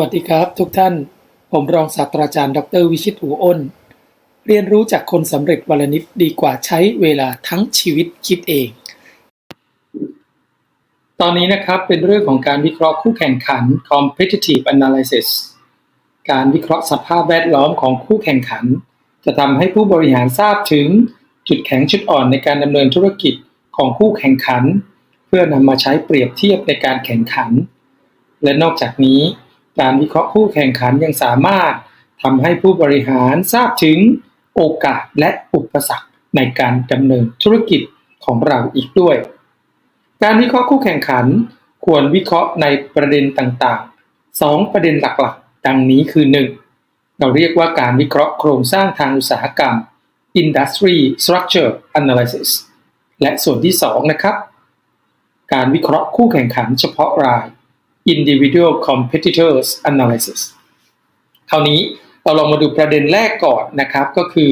วัสดีครับ ทุกท่าน ผมรองศาสตราจารย์ ดร วิชิตอูอ้น เรียนรู้จากคนสำเร็จวันลนิดดีกว่าใช้เวลาทั้งชีวิตคิดเอง ตอนนี้นะครับเป็นเรื่องของการวิเคราะห์คู่แข่งขัน competitive analysis การวิเคราะห์สภาพแวดล้อมของคู่แข่งขัน จะทำให้ผู้บริหารทราบถึงจุดแข็งจุดอ่อนในการดำเนินธุรกิจของคู่แข่งขัน เพื่อนำมาใช้เปรียบเทียบในการแข่งขัน และนอกจากนี้ การวิเคราะห์คู่แข่งขันยังสามารถทำให้ผู้บริหารทราบถึงโอกาสและอุปสรรคในการดำเนินธุรกิจของเราอีกด้วย การวิเคราะห์คู่แข่งขัน ควรวิเคราะห์ในประเด็นต่างๆ 2 ประเด็นหลักๆ ดังนี้คือ 1. เราเรียกว่าการวิเคราะห์โครงสร้างทางอุตสาหกรรม Industry Structure Analysis และส่วนที่ 2 นะครับ การวิเคราะห์คู่แข่งขันเฉพาะราย Individual Competitors Analysis คราวนี้เราลองมาดูประเด็นแรกก่อนนะครับ ก็คือ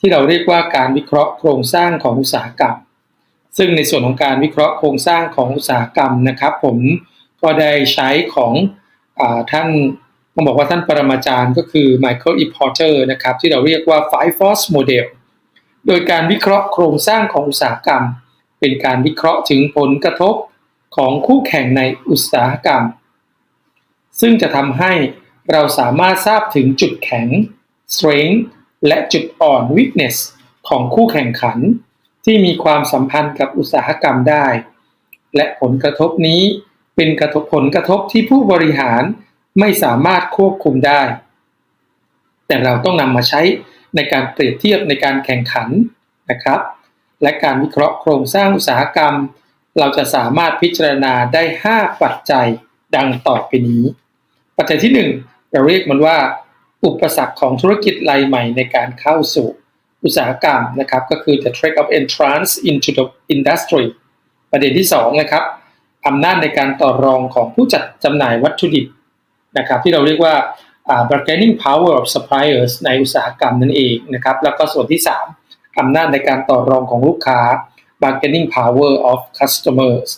ที่เราเรียกว่าการวิเคราะห์โครงสร้างของอุตสาหกรรม ซึ่งในส่วนของการวิเคราะห์โครงสร้างของอุตสาหกรรมนะครับ ผมก็ได้ใช้ของอท่านต้องบอกว่าท่านปรมาจารย์ก็คือ Michael E. Porter นะครับ ที่เราเรียกว่า Five Force Model โดยการวิเคราะห์โครงสร้างของอุตสาหกรรม เป็นการวิเคราะห์ถึงผลกระทบของคู่แข่งในอุตสาหกรรม ซึ่งจะทำให้เราสามารถทราบถึงจุดแข็ง strength และจุดอ่อน weakness ของคู่แข่งขัน ที่มีความสัมพันธ์กับอุตสาหกรรมได้ และผลกระทบนี้เป็นกระทบผลกระทบที่ผู้บริหารไม่สามารถควบคุมได้ แต่เราต้องนำมาใช้ในการเปรียบเทียบในการแข่งขันนะครับ และการวิเคราะห์โครงสร้างอุตสาหกรรม เราจะสามารถพิจารณาได้ 5 ปัจจัยดังต่อไปนี้ ปัจจัยที่1เราเรียกมันว่า อุปสรรคของธุรกิจรายใหม่ในการเข้าสู่อุตสาหกรรมนะครับก็คือ the threat of entrance into the industry ประเด็นที่2นะครับอำนาจในการต่อรองของผู้จัดจำหน่ายวัตถุดิบนะครับที่เราเรียกว่า bargaining power of suppliers ในอุตสาหกรรมนั่นเองนะครับแล้วก็ส่วนที่ 3อำนาจในการต่อรองของลูกค้า bargaining power of customers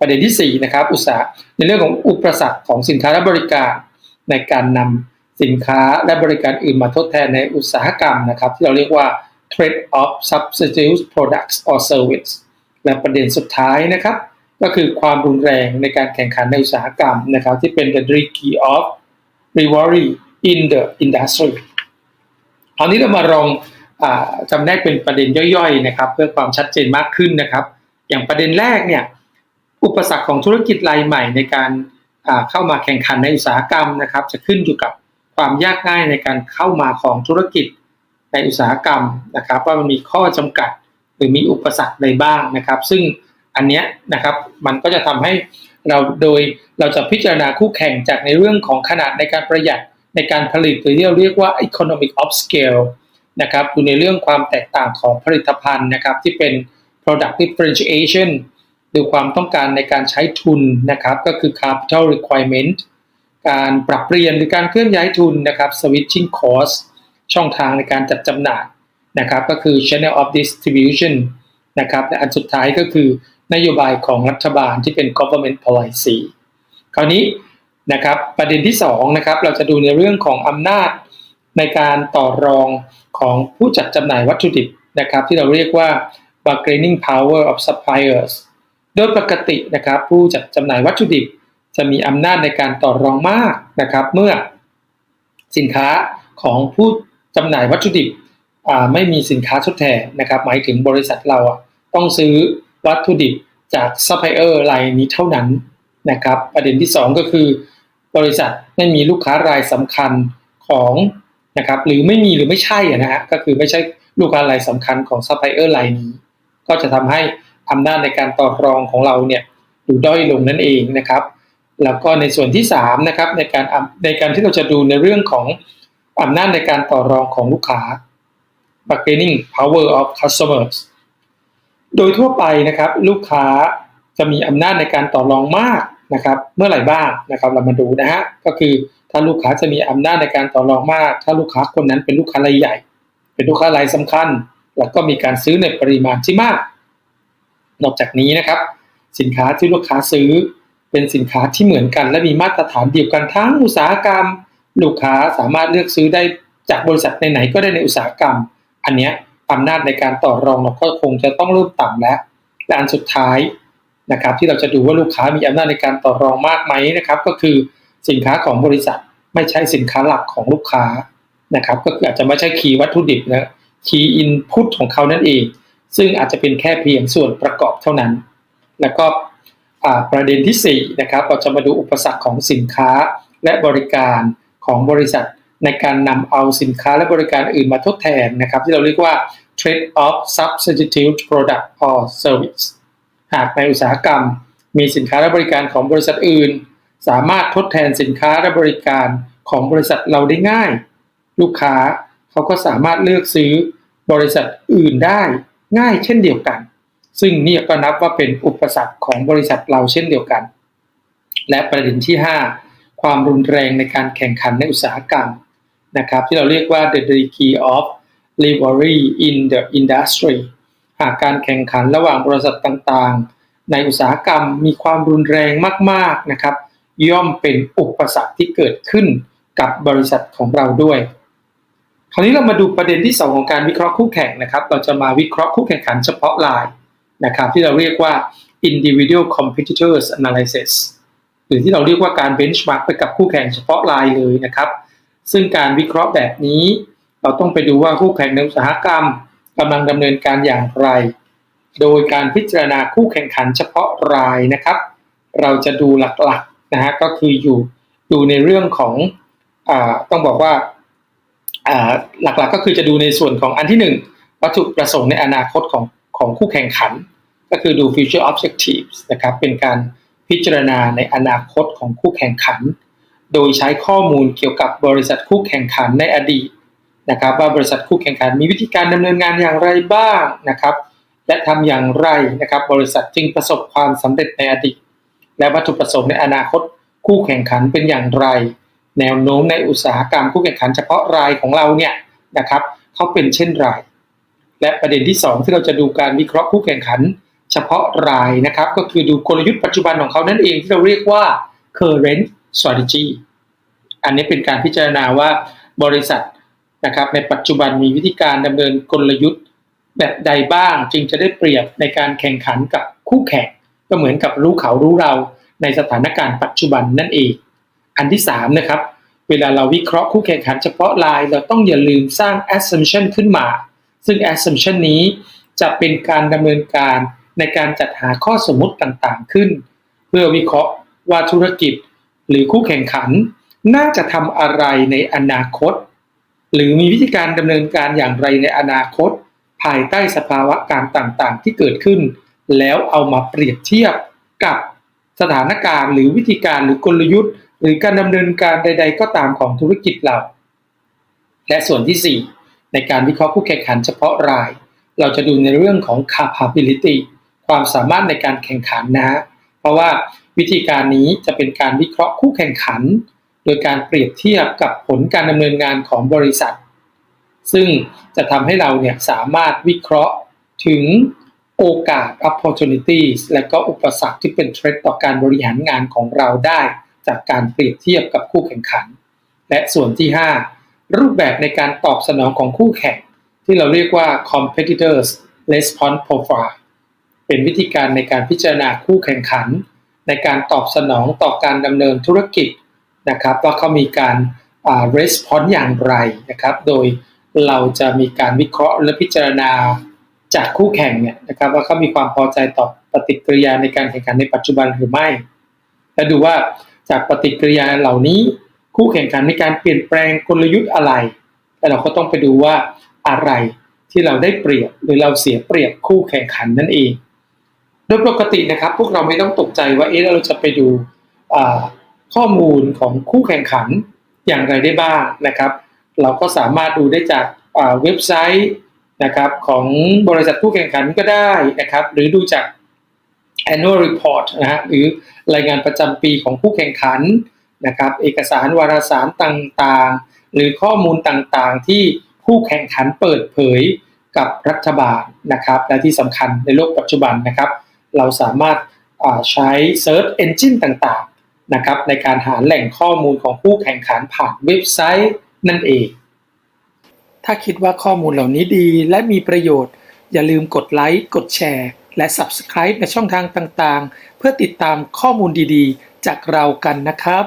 ประเด็นที่4นะครับอุตสาหในเรื่องของอุปสรรคของสินค้าและบริการในการนำสินค้าและบริการอื่นมาทดแทนในอุตสาหกรรมนะครับ ที่เราเรียกว่า trade of substitute products or service และประเด็นสุดท้ายนะครับ ก็คือความรุนแรงในการแข่งขันในอุตสาหกรรมนะครับ ที่เป็น the degree of rivalry in the industry คราวนี้เรามาลองอจำแนกเป็นประเด็นย่อยๆนะครับ เพื่อความชัดเจนมากขึ้นนะครับ อย่างประเด็นแรกเนี่ย อุปสรรคของธุรกิจรายใหม่ในการเข้ามาแข่งขันในอุตสาหกรรมนะครับ จะขึ้นอยู่กับความยากง่ายในการเข้ามาของธุรกิจในอุตสาหกรรมนะครับ ว่ามันมีข้อจำกัดหรือมีอุปสรรคใดบ้างนะครับ ซึ่งอันนี้นะครับมันก็จะทำให้เราโดยเราจะพิจารณาคู่แข่งจากในเรื่องของขนาดในการประหยัดในการผลิตหรือที่เราเรียกว่า economic of scale นะครับดูในเรื่องความแตกต่างของผลิตภัณฑ์นะครับที่เป็น product differentiation หรือความต้องการในการใช้ทุนนะครับก็คือ capital requirement การปรับเปลี่ยนหรือการเคลื่อนย้ายทุนนะครับ switching cost ช่องทางในการจัดจำหน่ายนะครับก็คือ channel of distribution นะครับและอันสุดท้ายก็คือนโยบายของรัฐบาลที่เป็น government policy คราวนี้นะครับประเด็นที่2นะครับเราจะดูในเรื่องของอำนาจในการต่อรองของผู้จัดจำหน่ายวัตถุดิบนะครับที่เราเรียกว่า bargaining power of suppliers โดยปกตินะครับผู้จัดจำหน่ายวัตถุดิบ จะมีอำนาจในการต่อรองมากนะครับ เมื่อสินค้าของผู้จำหน่ายวัตถุดิบไม่มีสินค้าทดแทนนะครับ หมายถึงบริษัทเราต้องซื้อวัตถุดิบจากซัพพลายเออร์รายนี้เท่านั้นนะครับ ประเด็นที่ 2 ก็คือ บริษัทไม่มีลูกค้ารายสำคัญของนะครับหรือไม่มีหรือไม่ใช่นะฮะก็คือไม่ใช่ลูกค้ารายสำคัญของซัพพลายเออร์รายนี้ ก็จะทำให้ อำนาจในการต่อรองของเราเนี่ยดูด้อยลงนั่นเองนะครับ แล้วก็ในส่วนที่3นะครับในการในการที่เราจะดูในเรื่องของอำนาจในการต่อรองของลูกค้า bargaining power of customers โดยทั่วไปนะครับลูกค้าจะมีอำนาจในการต่อรองมากนะครับเมื่อไหร่บ้างนะครับเรามาดูนะฮะก็คือถ้าลูกค้าจะมีอำนาจในการต่อรองมาก ถ้าลูกค้าคนนั้นเป็นลูกค้ารายใหญ่ เป็นลูกค้ารายสำคัญ แล้วก็มีการซื้อในปริมาณที่มาก นอกจากนี้นะครับ สินค้าที่ลูกค้าซื้อ เป็นสินค้าที่เหมือนกันและมีมาตรฐานเดียวกันทั้งอุตสาหกรรม ลูกค้าสามารถเลือกซื้อได้จากบริษัทไหนๆก็ได้ในอุตสาหกรรม อันนี้อำนาจในการต่อรองเราก็คงจะต้องเริ่มต่ำแล้วและอันสุดท้ายนะครับ ที่เราจะดูว่าลูกค้ามีอำนาจในการต่อรองมากไหมนะครับ ก็คือสินค้าของบริษัทไม่ใช่สินค้าหลักของลูกค้านะครับ ก็อาจจะไม่ใช่คีย์วัตถุดิบนะคีย์อินพุตของเขานั่นเอง ซึ่งอาจจะเป็นแค่เพียงส่วนประกอบเท่านั้น แล้วก็ประเด็นที่4นะครับเราจะมาดูอุปสรรคของสินค้าและบริการของบริษัทในการนำเอาสินค้าและบริการอื่นมาทดแทนนะครับ ที่เราเรียกว่า trade off substitute product or service หากในอุตสาหกรรม มีสินค้าและบริการของบริษัทอื่น สามารถทดแทนสินค้าและบริการของบริษัทเราได้ง่าย ลูกค้าเขาก็สามารถเลือกซื้อบริษัทอื่นได้ ง่ายเช่นเดียวกัน ซึ่งนี่ก็นับว่าเป็นอุปสรรคของบริษัทเราเช่นเดียวกัน และประเด็นที่ 5 ความรุนแรงในการแข่งขันในอุตสาหกรรมนะครับที่เราเรียกว่า the degree of rivalry in the industry หากการแข่งขันระหว่างบริษัทต่างๆ ในอุตสาหกรรมมีความรุนแรงมากๆนะครับ ย่อมเป็นอุปสรรคที่เกิดขึ้นกับบริษัทของเราด้วย ราวนี้เรามาดูประเด็นที่ 2 ของการวิเคราะห์คู่แข่งนะครับ เราจะมาวิเคราะห์คู่แข่งขันเฉพาะรายนะครับที่เราเรียกว่า individual competitors analysis หรือที่เราเรียกว่าการ benchmark ไปกับคู่แข่งเฉพาะรายเลยนะครับ ซึ่งการวิเคราะห์แบบนี้ เราต้องไปดูว่าคู่แข่งในอุตสาหกรรมกำลังดำเนินการอย่างไร โดยการพิจารณาคู่แข่งขันเฉพาะรายนะครับ เราจะดูหลักๆนะฮะก็คืออยู่ดูในเรื่องของอต้องบอกว่า หลักๆก็คือจะดูในส่วนของอันที่ 1 วัตถุประสงค์ในอนาคตของของคู่แข่งขัน ก็คือดู future objectives นะครับเป็นการพิจารณาในอนาคตของคู่แข่งขัน โดยใช้ข้อมูลเกี่ยวกับบริษัทคู่แข่งขันในอดีตนะครับว่าบริษัทคู่แข่งขันมีวิธีการดำเนินงานอย่างไรบ้างนะครับ และทำอย่างไรนะครับ บริษัทจึงประสบความสำเร็จในอดีต และวัตถุประสงค์ในอนาคตคู่แข่งขันเป็นอย่างไร แนวโน้มในอุตสาหกรรมคู่แข่งขันเฉพาะรายของเราเนี่ยนะครับเขาเป็นเช่นไรและประเด็นที่ 2 ที่เราจะดูการวิเคราะห์คู่แข่งขัน เฉพาะรายนะครับก็คือดูกลยุทธ์ปัจจุบันของเขานั่นเองที่เราเรียกว่า current strategy อันนี้เป็นการพิจารณาว่าบริษัทนะครับในปัจจุบันมีวิธีการดำเนินกลยุทธ์แบบใดบ้างจึงจะได้เปรียบในการแข่งขันกับคู่แข่งก็เหมือนกับรู้เขารู้เราในสถานการณ์ปัจจุบันนั่นเอง อันที่3นะครับเวลาเราวิเคราะห์คู่แข่งขันเฉพาะราย เราต้องอย่าลืมสร้าง assumption ขึ้นมา ซึ่ง assumption นี้จะเป็นการดำเนินการในการจัดหาข้อสมมติต่างๆขึ้น เพื่อวิเคราะห์ว่าธุรกิจหรือคู่แข่งขัน น่าจะทำอะไรในอนาคต หรือมีวิธีการดำเนินการอย่างไรในอนาคต ภายใต้สภาวะการต่างๆ ที่เกิดขึ้น แล้วเอามาเปรียบเทียบกับสถานการณ์หรือวิธีการหรือกลยุทธ์ หรือการดำเนินการใด ๆ ก็ตามของธุรกิจเรา และส่วนที่ 4 ในการวิเคราะห์คู่แข่งขันเฉพาะราย เราจะดูในเรื่องของ capability ความสามารถในการแข่งขันนะ เพราะว่าวิธีการนี้จะเป็นการวิเคราะห์คู่แข่งขัน โดยการเปรียบเทียบกับผลการดำเนินงานของบริษัท ซึ่งจะทำให้เราเนี่ยสามารถวิเคราะห์ถึงโอกาส opportunities และก็อุปสรรคที่เป็นเทรดต่อการบริหารงานของเราได้ จากการเปรียบเทียบกับคู่แข่งขัน และส่วนที่ 5 รูปแบบในการตอบสนองของคู่แข่ง ที่เราเรียกว่า competitors response profile เป็นวิธีการในการพิจารณาคู่แข่งขัน ในการตอบสนองต่อการดำเนินธุรกิจนะครับว่าเขามีการอ่า response อย่างไรนะครับ โดยเราจะมีการวิเคราะห์และพิจารณาจากคู่แข่งเนี่ยนะครับว่าเขามีความพอใจต่อปฏิกิริยาในการแข่งขันในปัจจุบันหรือไม่ และดูว่า จากปฏิกิริยาเหล่านี้ คู่แข่งขันมีการเปลี่ยนแปลงกลยุทธ์อะไรแล้วเราก็ต้องไปดูว่าอะไรที่เราได้เปรียบหรือเราเสียเปรียบคู่แข่งขันนั่นเอง โดยปกตินะครับ พวกเราไม่ต้องตกใจว่าเอ๊ะเราจะไปดูข้อมูลของคู่แข่งขันอย่างไรได้บ้างนะครับ เราก็สามารถดูได้จากเว็บไซต์นะครับของบริษัทคู่แข่งขันก็ได้นะครับ หรือดูจาก annual report นะฮะหรือรายงานประจำปีของผู้แข่งขันนะครับเอกสารวารสารต่างๆ หรือข้อมูลต่างๆ ที่ผู้แข่งขันเปิดเผยกับรัฐบาลนะครับ และที่สำคัญในโลกปัจจุบันนะครับ เราสามารถใช้ Search Engine ต่างๆนะครับในการหาแหล่งข้อมูลของผู้แข่งขันผ่านเว็บไซต์นั่นเอง ถ้าคิดว่าข้อมูลเหล่านี้ดีและมีประโยชน์ อย่าลืมกดไลค์กดแชร์ และ Subscribe ในช่องทางต่างๆ เพื่อติดตามข้อมูลดีๆ จากเรากันนะครับ